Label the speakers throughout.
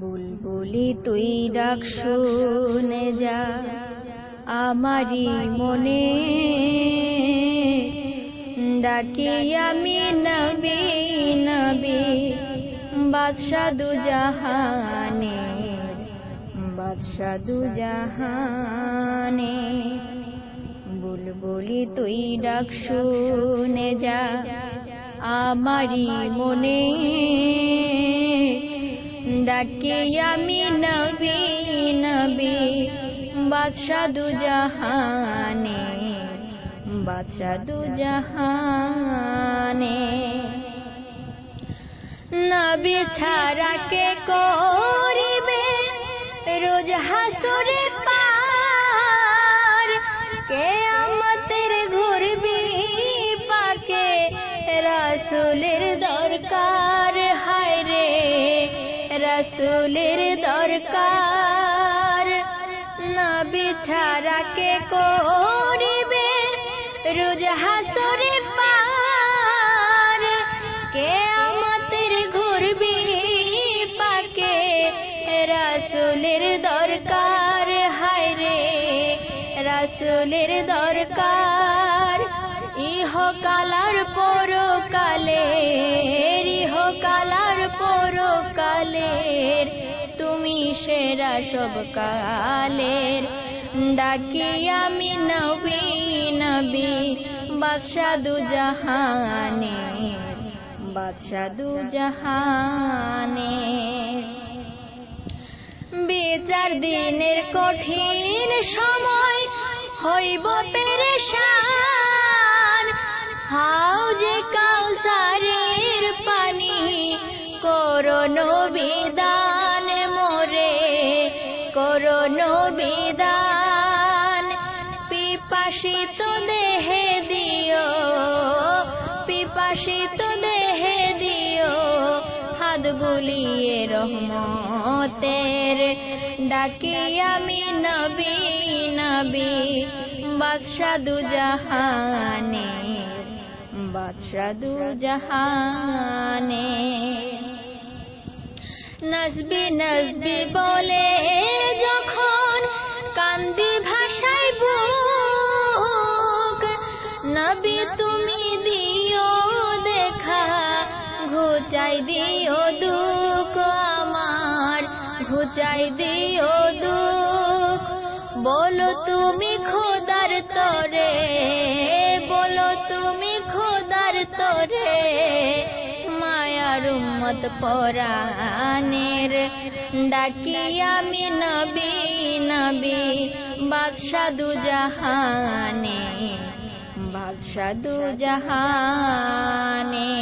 Speaker 1: বলি তুই ডাক শুনে যা, আমারই মনে ডাকি আমি নবী নবী বাদশা দু জাহানে বাদশা দু জাহানে বুলবুলি তুই ডাক শুনে যা, আমারই মনে ডাকে আমি নবী নবী বাদশা দু জাহানে বাদশা দু জাহানে। নবী ছাড়া কে করিবে রোজ হাসরে পার? কে আমাদের ঘুরবি পাকে রাসুলের দরকার। রাসুলের দরকার। নবী ছাড়া কে করিবে? রোজ হাসরে পার। কে আমাদের ঘুরবি পাকে? রাসুলের দরকার হায় রে রাসুলের দরকার ইহ কালার পরকালের ইহ কালার পরকালের তুমি সেরা সব কালের। ডাকি আমি নবী নবী বাদশা দু জাহানে বাদশা দু জাহানে বিচার দিনের কঠিন সময় হইব পেরেশান করোনো বিদান মোরে, করোনো বিদান পিপাসিত দেহে দিও, পিপাসিত দেহে দিও, হাত বুলিয়ে রহমতের ডাকি আমি নবী নবী বাদশা দু জাহানে বাদশা দু জাহানে নসবি নজবি বলে যখন কান্দি ভাষায় বুক, নবী তুমি দিও দেখা, ঘুচাই দিও দুঃখ আমার, ঘুচাই দিও দুঃখ। বলো তুমি খোদার তরে উম্মত পরাণের ডাকি আমি নবী নবী বাদশা দু জাহানে বাদশা দু জাহানে।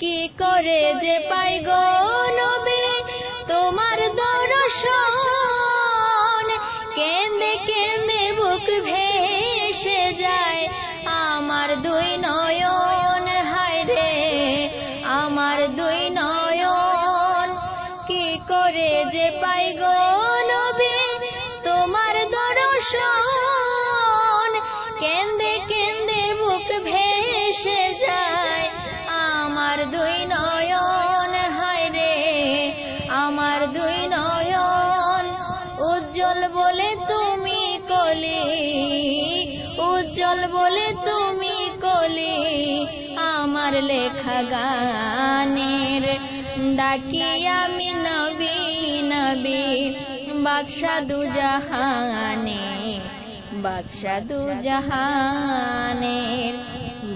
Speaker 1: কি করে যে পাই গো নবী, তোমার দর্শন? কেন্দে কেন্দে বুক ভেসে যায় আমার দুই বলে তুমি কলি আমার লেখা গানের। ডাকি আমি নবী নবী বাদশা দু জাহানে বাদশা দু জাহানের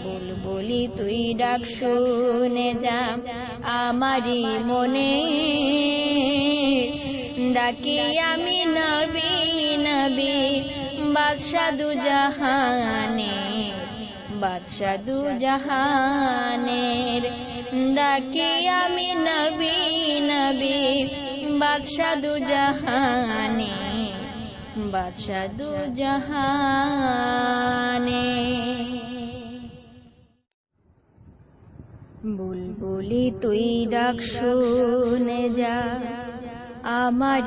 Speaker 1: বুলবুলি তুই ডাক শুনে যা আমারই মনে। ডাকি আমি নবী নবী বাদশা দু জাহানে বাদশা দু জাহানের ডাকি আমি নবী নবী বাদশা দু জাহানে বাদশা দু জাহানে। বুলবুলি, তুই ডাক শুনে যা, আমার